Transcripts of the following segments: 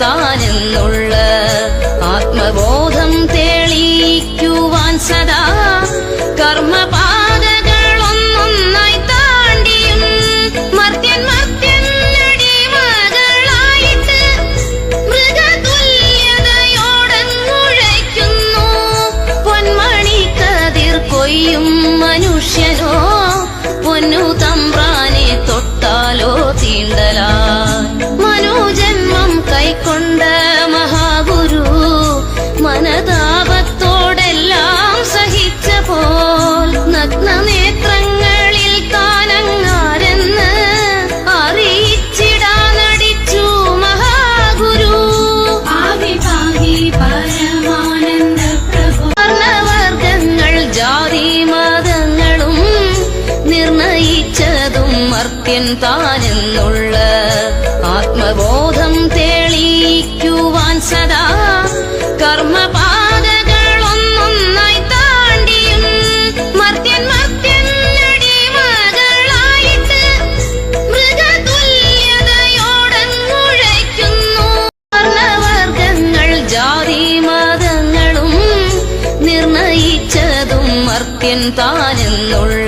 താനെന്നുള്ള ആത്മബോധം തെളിയിക്കുവാൻ സദാ കർമ്മപാതകളൊന്നൊന്നായി മർത്യൻ മർത്യൻ കതിർ കൊയ്യും മനുഷ്യനോ പൊന്നു തമ്പ്രാനെ മർത്യൻ താനെന്നുള്ള ആത്മബോധം തെളിയിക്കുവാൻ സദാ കർമ്മപാതകളൊന്നൊന്നായി താണ്ടിയും മർത്യൻ നിർണയിച്ചതും മർത്യൻ താനെന്നുള്ള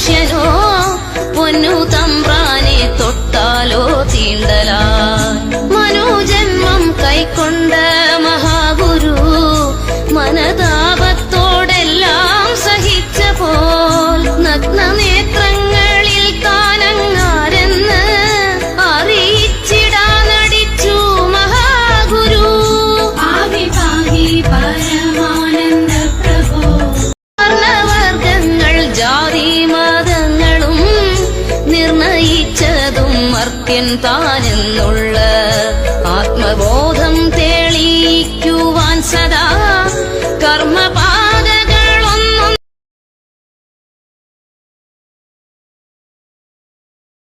മനുഷ്യനോ പൊന്നു മതങ്ങളും നിർണയിച്ചതും മർത്യൻ താനെന്നുള്ള